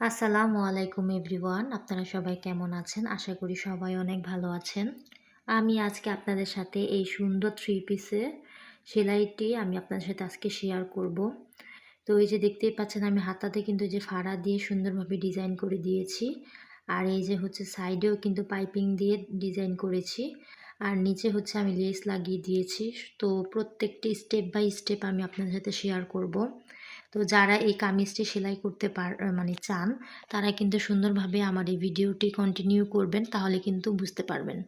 আসসালামু আলাইকুম এভরিওয়ান, আপনারা সবাই কেমন আছেন? আশা করি সবাই অনেক ভালো আছেন। আমি আজকে আপনাদের সাথে এই সুন্দর থ্রি পিসে সেলাইটি আমি আপনাদের সাথে আজকে শেয়ার করব। তো এই যে দেখতেই পাচ্ছেন, আমি হাতাতে কিন্তু যে ফাড়া দিয়ে সুন্দরভাবে ডিজাইন করে দিয়েছি। আর এই যে হচ্ছে সাইডেও কিন্তু পাইপিং দিয়ে ডিজাইন করেছি। আর নিচে হচ্ছে আমি লেস লাগিয়ে দিয়েছি। তো প্রত্যেকটি স্টেপ বাই স্টেপ আমি আপনাদের সাথে শেয়ার করব। তো যারা এই কামিজটি সেলাই করতে পার মানে চান, তারা কিন্তু সুন্দরভাবে আমার এই ভিডিওটি কন্টিনিউ করবেন, তাহলে কিন্তু বুঝতে পারবেন।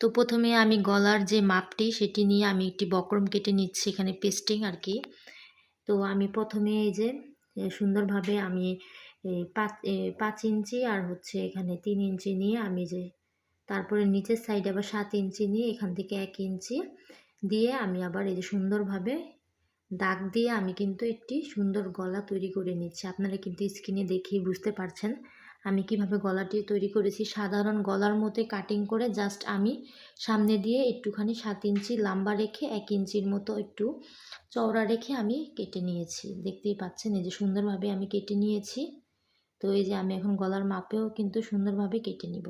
তো প্রথমে আমি গলার যে মাপটি, সেটি নিয়ে আমি একটি বক্রম কেটে নিচ্ছি এখানে পেস্টিং আর কি। তো আমি প্রথমে এই যে সুন্দরভাবে আমি পাঁচ পাঁচ ইঞ্চি আর হচ্ছে এখানে তিন ইঞ্চি নিয়ে আমি যে, তারপরে নিচের সাইডে আবার সাত ইঞ্চি নিয়ে এখান থেকে এক ইঞ্চি দিয়ে আমি আবার এই যে সুন্দরভাবে দাগ দিয়ে আমি কিন্তু একটি সুন্দর গলা তৈরি করে নিচ্ছি। আপনারা কিন্তু স্ক্রিনে দেখেই বুঝতে পারছেন আমি কীভাবে গলাটি তৈরি করেছি। সাধারণ গলার মতো কাটিং করে জাস্ট আমি সামনে দিয়ে একটুখানি সাত ইঞ্চি লম্বা রেখে এক ইঞ্চির মতো একটু চওড়া রেখে আমি কেটে নিয়েছি। দেখতেই পাচ্ছেন এই যে সুন্দরভাবে আমি কেটে নিয়েছি। তো এই যে আমি এখন গলার মাপেও কিন্তু সুন্দরভাবে কেটে নিব।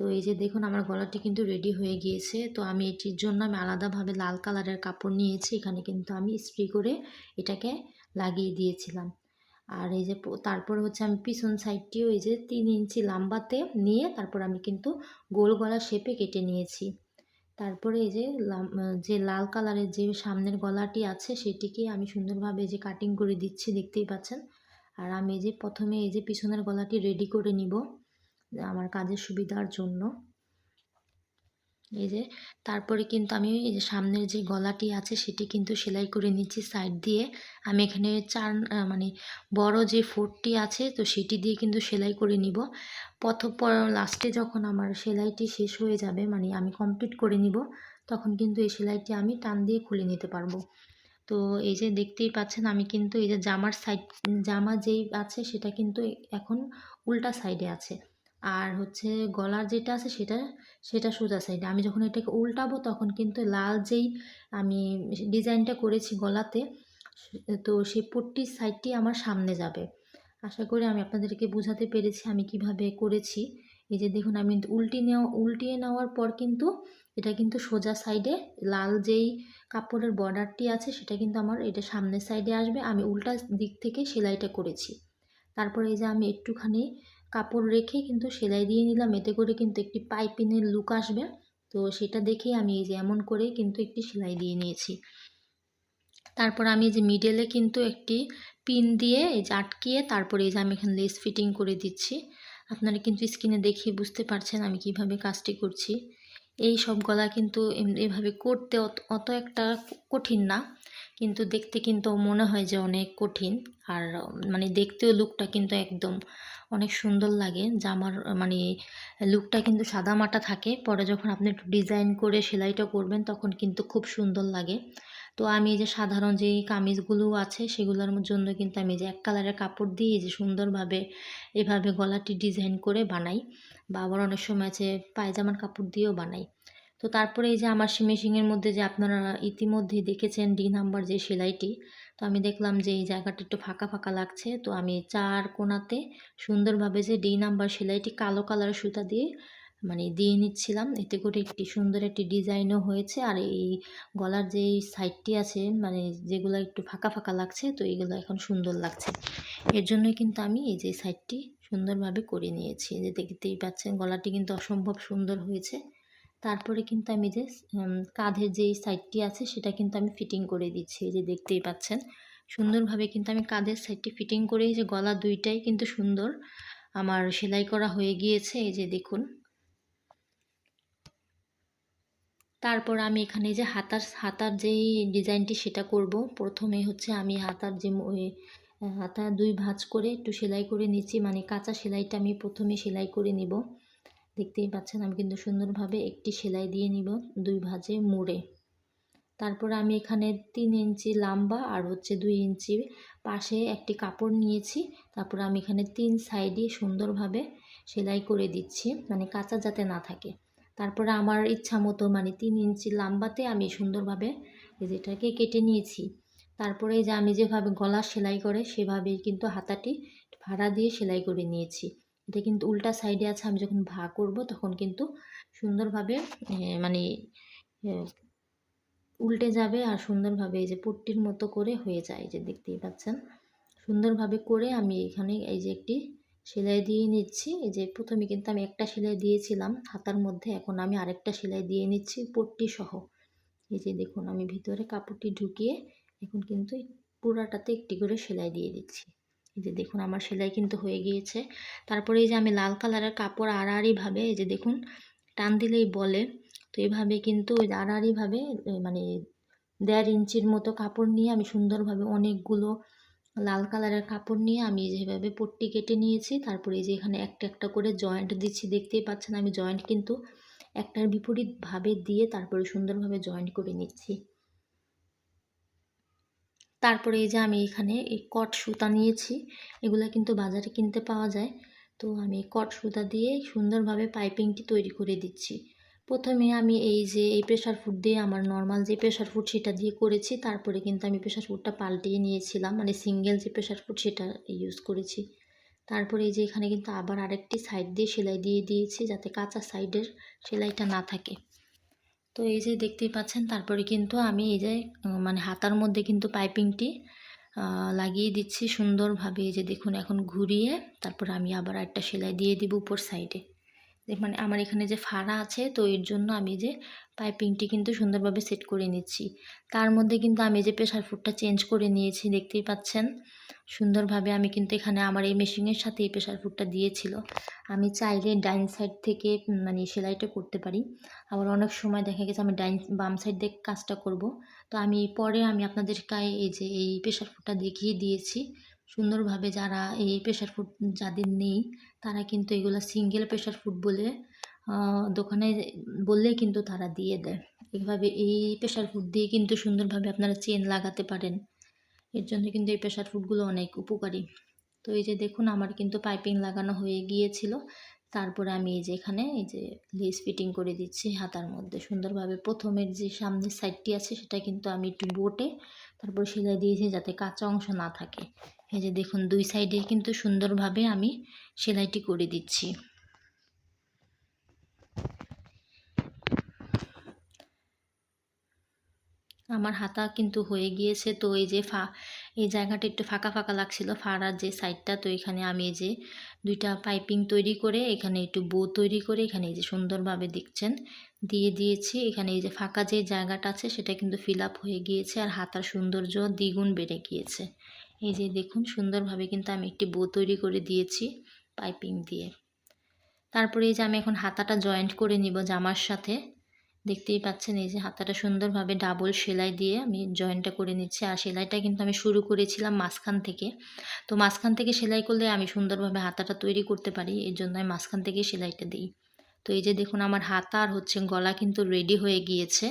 তো এই যে দেখুন আমার গলাটি কিন্তু রেডি হয়ে গিয়েছে। তো আমি এটির জন্য আমি আলাদাভাবে লাল কালারের কাপড় নিয়েছি। এখানে কিন্তু আমি স্প্রে করে এটাকে লাগিয়ে দিয়েছিলাম। আর এই যে তারপর হচ্ছে আমি পিছন সাইডটিও এই যে তিন ইঞ্চি লাম্বাতে নিয়ে তারপর আমি কিন্তু গোল গলা শেপে কেটে নিয়েছি। তারপরে এই যে যে লাল কালারের যে সামনের গলাটি আছে সেটিকে আমি সুন্দরভাবে যে কাটিং করে দিচ্ছি, দেখতেই পাচ্ছেন। আর আমি এই যে প্রথমে এই যে পিছনের গলাটি রেডি করে নিব। আমার কাজের সুবিধার জন্য। এই যে, তারপরে কিন্তু আমি এই যে সামনের যে গলাটি আছে, সেটি কিন্তু সেলাই করে নিচ্ছি সাইড দিয়ে। আমি এখানে চার মানে বড় যে ফোরটি আছে, তো সেটি দিয়ে কিন্তু সেলাই করে নিব। প্রথম লাস্টে যখন আমার সেলাইটি শেষ হয়ে যাবে মানে আমি কমপ্লিট করে নিব, তখন কিন্তু এই সেলাইটি আমি টান দিয়ে খুলে নিতে পারব। তো এই যে দেখতেই পাচ্ছেন, আমি কিন্তু এই যে জামার সাইড জামা যেই আছে, সেটা কিন্তু এখন উল্টা সাইডে আছে। আর হচ্ছে গলার যেটা আছে সেটা সেটা সোজা সাইডে আমি যখন এটাকে উল্টাবো তখন কিন্তু লাল যেই আমি ডিজাইনটা করেছি গলাতে তো সেই পট্টির সাইডটি আমার সামনে যাবে। আশা করি আমি আপনাদেরকে বোঝাতে পেরেছি আমি কীভাবে করেছি। এই যে দেখুন, আমি উল্টি নেওয়া, উল্টিয়ে নেওয়ার পর কিন্তু এটা কিন্তু সোজা সাইডে লাল যেই কাপড়ের বর্ডারটি আছে সেটা কিন্তু আমার এটা সামনের সাইডে আসবে। আমি উল্টা দিক থেকে সেলাইটা করেছি। তারপরে এই যে আমি একটুখানি কাপড় রেখে কিন্তু সেলাই দিয়ে নিলাম। এতে করে কিন্তু একটি পাইপিনের লুক আসবে। তো সেটা দেখেই আমি এই যে এমন করে কিন্তু একটি সেলাই দিয়ে নিয়েছি। তারপর আমি যে মিডেলে কিন্তু একটি পিন দিয়ে এই যে আটকিয়ে তারপরে এই যে আমি এখানে লেস ফিটিং করে দিচ্ছি। আপনারা কিন্তু স্ক্রিনে দেখে বুঝতে পারছেন আমি কীভাবে কাজটি করছি। এই সব গলা কিন্তু এভাবে করতে অত একটা কঠিন না। কিন্তু দেখতে কিন্তু মনে হয় যে অনেক কঠিন। আর মানে দেখতেও লুকটা কিন্তু একদম অনেক সুন্দর লাগে। জামার মানে লুকটা কিন্তু সাদা মাটা থাকে। পরে যখন আপনি একটু ডিজাইন করে সেলাইটা করবেন, তখন কিন্তু খুব সুন্দর লাগে। তো আমি এই যে সাধারণ যে কামিজগুলো আছে, সেগুলোর জন্য কিন্তু আমি যে এক কালারের কাপড় দিয়ে যে সুন্দরভাবে, এভাবে গলাটি ডিজাইন করে বানাই বা আবার অনেক সময় আছে পায়জামার কাপড় দিয়েও বানাই। তো তারপরে এই যে আমার মেশিনের মধ্যে যে আপনারা ইতিমধ্যে দেখেছেন ডি নাম্বার যে সেলাইটি তো আমি দেখলাম যে এই জায়গাটা একটু ফাঁকা ফাঁকা লাগছে। তো আমি চার কোনাতে সুন্দরভাবে যে ডি নাম্বার সেলাইটি কালো কালার সুতা দিয়ে মানে দিয়ে নিচ্ছিলাম। এতে করে একটি সুন্দর একটি ডিজাইনও হয়েছে। আর এই গলার যে সাইডটি আছে মানে যেগুলো একটু ফাঁকা ফাঁকা লাগছে, তো এগুলো এখন সুন্দর লাগছে। এর জন্যই কিন্তু আমি এই যে সাইডটি সুন্দরভাবে করে নিয়েছি। যে দেখতেই পাচ্ছেন, গলাটি কিন্তু অসম্ভব সুন্দর হয়েছে। তারপরে কিন্তু আমি যে কাঁধের যেই সাইডটি আছে সেটা কিন্তু আমি ফিটিং করে দিচ্ছি যে দেখতেই পাচ্ছেন। সুন্দরভাবে কিন্তু আমি কাঁধের সাইডটি ফিটিং করে যে গলা দুইটাই কিন্তু সুন্দর আমার সেলাই করা হয়ে গিয়েছে, এই যে দেখুন। তারপর আমি এখানে যে হাতার হাতার যেই ডিজাইনটি সেটা করব। প্রথমে হচ্ছে আমি হাতার যে হাতা দুই ভাঁজ করে একটু সেলাই করে নিচ্ছি মানে কাঁচা সেলাইটা আমি প্রথমে সেলাই করে নিব। দেখতেই পাচ্ছেন আমি কিন্তু সুন্দরভাবে একটি সেলাই দিয়ে নিব দুই ভাজে মুড়ে। তারপর আমি এখানে তিন ইঞ্চি লম্বা আর হচ্ছে দুই ইঞ্চি পাশে একটি কাপড় নিয়েছি। তারপর আমি এখানে তিন সাইডে সুন্দরভাবে সেলাই করে দিচ্ছি মানে কাঁচা যাতে না থাকে। তারপরে আমার ইচ্ছা মতো মানে তিন ইঞ্চি লম্বাতে আমি সুন্দরভাবে যেটাকে কেটে নিয়েছি। তারপরে যে আমি যেভাবে গলা সেলাই করে, সেভাবেই কিন্তু হাতাটি ভাড়া দিয়ে সেলাই করে নিয়েছি। এটা কিন্তু উল্টা সাইডে আছে, আমি যখন ভা করব তখন কিন্তু সুন্দরভাবে মানে উল্টে যাবে আর সুন্দরভাবে এই যে পট্টির মতো করে হয়ে যায় যে দেখতেই পাচ্ছেন। সুন্দরভাবে করে আমি এখানে এই যে একটি সেলাই দিয়ে নিচ্ছি। এই যে প্রথমে কিন্তু আমি একটা সেলাই দিয়েছিলাম হাতার মধ্যে, এখন আমি আরেকটা সেলাই দিয়ে নিচ্ছি পট্টি সহ। এই যে দেখুন, আমি ভিতরে কাপড়টি ঢুকিয়ে এখন কিন্তু পুরাটাতে একটি করে সেলাই দিয়ে দিচ্ছি। এই যে দেখুন আমার সেলাই কিন্তু হয়ে গিয়েছে। তারপরে এই যে আমি লাল কালারের কাপড় আড়াআড়িভাবে এই যে দেখুন টান দিলেই বলে। তো এইভাবে কিন্তু ওই আড়াআড়িভাবে মানে দেড় ইঞ্চির মতো কাপড় নিয়ে আমি সুন্দরভাবে অনেকগুলো লাল কালারের কাপড় নিয়ে আমি যেভাবে পট্টি কেটে নিয়েছি। তারপরে এই যে এখানে একটা একটা করে জয়েন্ট দিচ্ছি, দেখতেই পাচ্ছেন আমি জয়েন্ট কিন্তু একটার বিপরীতভাবে দিয়ে তারপরে সুন্দরভাবে জয়েন্ট করে নিচ্ছি। তারপরে এই যে আমি এখানে এই কট সুতা নিয়েছি, এগুলো কিন্তু বাজারে কিনতে পাওয়া যায়। তো আমি কট সুতা দিয়ে সুন্দরভাবে পাইপিংটি তৈরি করে দিচ্ছি। প্রথমে আমি এই যে এই প্রেশার ফুড দিয়ে আমার নর্মাল যে প্রেশার ফুড সেটা দিয়ে করেছি, তারপরে কিন্তু আমি প্রেশার ফুডটা পাল্টিয়ে নিয়েছিলাম মানে সিঙ্গেল যে প্রেশার ফুড সেটা ইউজ করেছি। তারপরে এই যে এখানে কিন্তু আবার আরেকটি সাইড দিয়ে সেলাই দিয়ে দিয়েছি, যাতে কাঁচা সাইডের সেলাইটা না থাকে। তো এই যে দেখতেই পাচ্ছেন, তারপরে কিন্তু আমি এই যে মানে হাতার মধ্যে কিন্তু পাইপিংটি লাগিয়ে দিচ্ছি সুন্দরভাবে। এই যে দেখুন, এখন ঘুরিয়ে তারপর আমি আবার একটা সেলাই দিয়ে দিব উপর সাইডে। মানে আমার এখানে যে ফাড়া আছে, তো এর জন্য আমি যে পাইপিংটি কিন্তু সুন্দরভাবে সেট করে নিচ্ছি। তার মধ্যে কিন্তু আমি যে প্রেশার ফুডটা চেঞ্জ করে নিয়েছি, দেখতেই পাচ্ছেন? সুন্দরভাবে আমি কিন্তু এখানে আমার এই মেশিনের সাথে এই প্রেশার ফুডটা দিয়েছিল। আমি চাইলে ডাইন সাইড থেকে মানে সেলাইটা করতে পারি। আবার অনেক সময় দেখা গেছে আমি ডাইন, বাম সাইড দিয়ে কাজটা করব। তো আমি পরে আমি আপনাদের গায়ে এই যে এই প্রেশার ফুডটা দেখিয়ে দিয়েছি। সুন্দরভাবে যারা এই প্রেশার ফুড যাদের নেই, তারা কিন্তু এগুলো সিঙ্গেল প্রেশার ফুড বলে দোকানে বললেই কিন্তু তারা দিয়ে দেয়। এইভাবে এই প্রেশার ফুড দিয়ে কিন্তু সুন্দরভাবে আপনারা চেন লাগাতে পারেন। এর জন্য কিন্তু এই প্রেশার ফুডগুলো অনেক উপকারী। তো এই যে দেখুন, আমার কিন্তু পাইপিং লাগানো হয়ে গিয়েছিল। তারপরে আমি এই যে এখানে এই যে লেস ফিটিং করে দিচ্ছি হাতার মধ্যে। সুন্দরভাবে প্রথমের যে সামনের সাইডটি আছে, সেটা কিন্তু আমি একটু বোটে, তারপর সেলাই দিয়েছি যাতে কাঁচা অংশ না থাকে। এই যে দেখুন, দুই সাইডে কিন্তু সুন্দরভাবে আমি সেলাইটি করে দিচ্ছি। আমার হাতা কিন্তু হয়ে গিয়েছে, তো এই যে ফা, এই জায়গাটা একটু ফাঁকা ফাঁকা লাগছিল ফাড়ার যে সাইডটা তো এখানে আমি এই যে দুইটা পাইপিং তৈরি করে, এখানে একটু বো তৈরি করে, এখানে এই যে সুন্দরভাবে দেখছেন, দিয়ে দিয়েছি। এখানে এই যে ফাঁকা যে জায়গাটা আছে, সেটা কিন্তু ফিল হয়ে গিয়েছে আর হাতার সৌন্দর্য দ্বিগুণ বেড়ে গিয়েছে। এই যে দেখুন সুন্দরভাবে কিন্তু আমি একটি বো তৈরি করে দিয়েছি পাইপিং দিয়ে। তারপরে এই যে আমি এখন হাতাটা জয়েন্ট করে নিব জামার সাথে। দেখতেই পাচ্ছেন এই যে হাতাটা সুন্দরভাবে ডাবল সেলাই দিয়ে আমি জয়েন্টটা করে নিচ্ছি। আর সেলাইটা কিন্তু আমি শুরু করেছিলাম মাঝখান থেকে। তো মাঝখান থেকে সেলাই করলে আমি সুন্দরভাবে হাতাটা তৈরি করতে পারি, এর জন্য আমি মাঝখান থেকে সেলাইটা দিই। তো এই যে দেখুন আমার হাতা আর হচ্ছে গলা কিন্তু রেডি হয়ে গিয়েছে।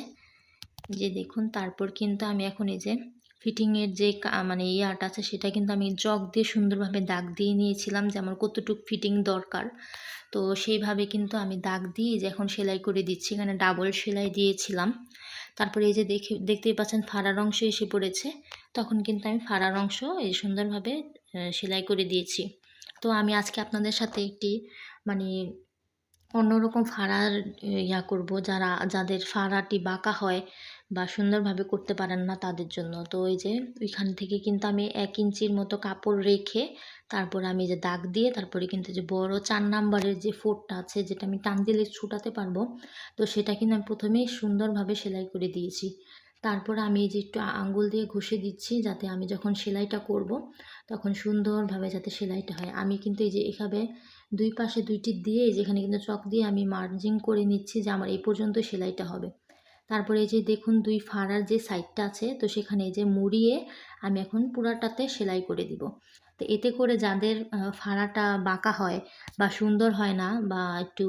যে দেখুন, তারপর কিন্তু আমি এখন এই যে ফিটিংয়ের যে মানে ইয়াটা আছে সেটা কিন্তু আমি জগ দিয়ে সুন্দরভাবে দাগ দিয়ে নিয়েছিলাম যে আমার কতটুকু ফিটিং দরকার। তো সেইভাবে কিন্তু আমি দাগ দিয়ে যে এখন সেলাই করে দিচ্ছি, এখানে ডাবল সেলাই দিয়েছিলাম। তারপরে এই যে দেখে, দেখতেই পাচ্ছেন ফাড়ার অংশ এসে পড়েছে। তখন কিন্তু আমি ফাড়ার অংশ এই সুন্দরভাবে সেলাই করে দিয়েছি। তো আমি আজকে আপনাদের সাথে একটি মানে অন্যরকম ফাড়ার ইয়া করব। যারা, যাদের ফাড়াটি বাঁকা হয় বা সুন্দরভাবে করতে পারেন না তাদের জন্য। তো এই যে ওইখান থেকে কিন্তু আমি এক ইঞ্চির মতো কাপড় রেখে তারপর আমি যে দাগ দিয়ে তারপরে কিন্তু যে বড় চার নাম্বারের যে ফোরটা আছে যেটা আমি টান দিলে ছুটাতে পারব, তো সেটা কিন্তু আমি প্রথমেই সুন্দরভাবে সেলাই করে দিয়েছি। তারপর আমি এই যে একটু আঙ্গুল দিয়ে ঘষে দিচ্ছি যাতে আমি যখন সেলাইটা করব তখন সুন্দরভাবে যাতে সেলাইটা হয়। আমি কিন্তু এই যে এভাবে দুই পাশে দুইটি দিয়ে যেখানে কিন্তু চক দিয়ে আমি মার্জিং করে নিচ্ছি যে আমার এই পর্যন্ত সেলাইটা হবে। তারপরে এই যে দেখুন দুই ফাড়ার যে সাইডটা আছে, তো সেখানে এই যে মুড়িয়ে আমি এখন পুরাটাতে সেলাই করে দিব। তো এতে করে যাদের ফাড়াটা বাঁকা হয় বা সুন্দর হয় না বা একটু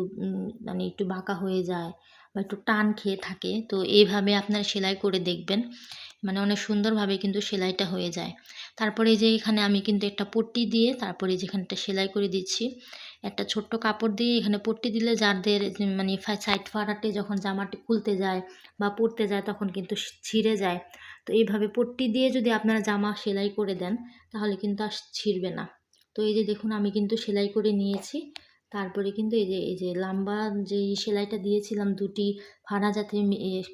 মানে একটু বাঁকা হয়ে যায় বা একটু টান খেয়ে থাকে, তো এইভাবে আপনারা সেলাই করে দেখবেন। মানে অনেক সুন্দরভাবে কিন্তু সেলাইটা হয়ে যায়। তারপরে যে এখানে আমি কিন্তু একটা পট্টি দিয়ে তারপরে যেখানটা সেলাই করে দিচ্ছি একটা ছোট্ট কাপড় দিয়ে এখানে পট্টি দিলে যাদের মানে সাইড ফাড়াতে যখন জামাটি খুলতে যায় বা পরতে যায় তখন কিন্তু ছিঁড়ে যায়। তো এইভাবে পট্টি দিয়ে যদি আপনারা জামা সেলাই করে দেন, তাহলে কিন্তু আর ছিঁড়বে না। তো এই যে দেখুন, আমি কিন্তু সেলাই করে নিয়েছি। তারপরে কিন্তু এই যে এই যে লম্বা যে সেলাইটা দিয়েছিলাম দুটি ফাড়া যাতে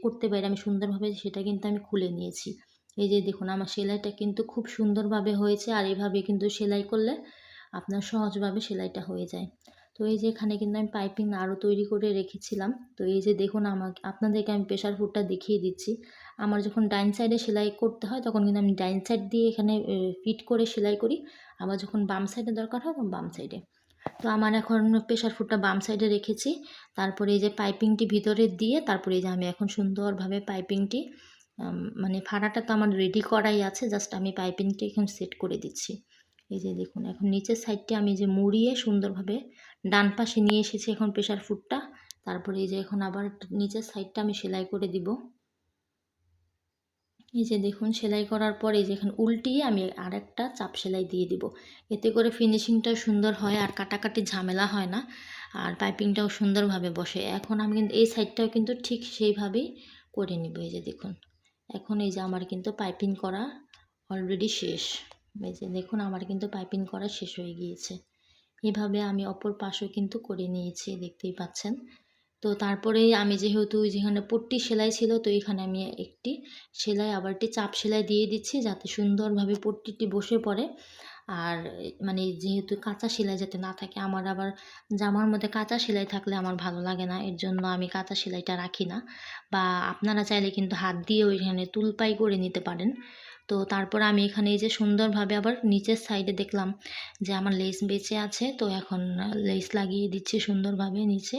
করতে পারি, আমি সুন্দরভাবে সেটা কিন্তু আমি খুলে নিয়েছি। এই যে দেখুন, আমার সেলাইটা কিন্তু খুব সুন্দরভাবে হয়েছে, আর এভাবে কিন্তু সেলাই করলে আপনার সহজভাবে সেলাইটা হয়ে যায়। তো এই যে এখানে কিন্তু আমি পাইপিং আরও তৈরি করে রেখেছিলাম। তো এই যে দেখুন আমাকে আপনাদেরকে আমি প্রেশার ফুডটা দেখিয়ে দিচ্ছি। আমার যখন ডাইন সাইডে সেলাই করতে হয় তখন কিন্তু আমি ডাইন সাইড দিয়ে এখানে ফিট করে সেলাই করি। আবার যখন বাম সাইডে দরকার হয় তখন বাম সাইডে। তো আমার এখন প্রেশার ফুডটা বাম সাইডে রেখেছি। তারপরে এই যে পাইপিংটি ভিতরে দিয়ে তারপরে এই যে আমি এখন সুন্দরভাবে পাইপিংটি মানে ফাড়াটা তো আমার রেডি করাই আছে। জাস্ট আমি পাইপিংটি এখন সেট করে দিচ্ছি। এই যে দেখুন, এখন নিচের সাইডটি আমি যে মুড়িয়ে সুন্দরভাবে ডান পাশে নিয়ে এসেছি এখন প্রেশার ফুটটা তারপরে এই যে এখন আবার নিচের সাইডটা আমি সেলাই করে দিব। এই যে দেখুন, সেলাই করার পর এই যে এখন উল্টিয়ে আমি আরেকটা চাপ সেলাই দিয়ে দিব। এতে করে ফিনিশিংটাও সুন্দর হয় আর কাটাকাটি ঝামেলা হয় না আর পাইপিংটাও সুন্দরভাবে বসে। এখন আমি কিন্তু এই সাইডটাও কিন্তু ঠিক সেইভাবেই করে নিব। এই যে দেখুন, এখন এই যে আমার কিন্তু পাইপিং করা অলরেডি শেষ। যে দেখুন আমার কিন্তু পাইপিং করা শেষ হয়ে গিয়েছে। এভাবে আমি অপর পাশও কিন্তু করে নিয়েছি, দেখতেই পাচ্ছেন। তো তারপরে আমি যেহেতু যেখানে পট্টি সেলাই ছিল, তো এখানে আমি একটি সেলাই, আবার একটি চাপ সেলাই দিয়ে দিচ্ছি যাতে সুন্দরভাবে পট্টিটি বসে পড়ে। আর মানে যেহেতু কাঁচা সেলাই যাতে না থাকে, আমার আবার জামার মধ্যে কাঁচা সেলাই থাকলে আমার ভালো লাগে না, এর জন্য আমি কাঁচা সেলাইটা রাখি না। বা আপনারা চাইলে কিন্তু হাত দিয়ে ওইখানে তুলপাই করে নিতে পারেন। তো তারপর আমি এখানে এই যে সুন্দরভাবে আবার নিচের সাইডে দেখলাম যে আমার লেস বেঁচে আছে, তো এখন লেস লাগিয়ে দিচ্ছি সুন্দরভাবে নিচে।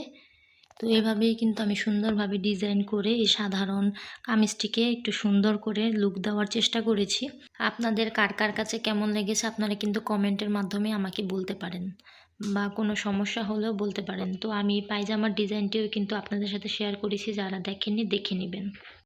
তো এভাবেই কিন্তু আমি সুন্দরভাবে ডিজাইন করে এই সাধারণ কামিজটিকে একটু সুন্দর করে লুক দেওয়ার চেষ্টা করেছি। আপনাদের কার কার কাছে কেমন লেগেছে আপনারা কিন্তু কমেন্টের মাধ্যমে আমাকে বলতে পারেন বা কোনো সমস্যা হলেও বলতে পারেন। তো আমি পায়জামার ডিজাইনটিও কিন্তু আপনাদের সাথে শেয়ার করেছি, যারা দেখেননি দেখে নেবেন।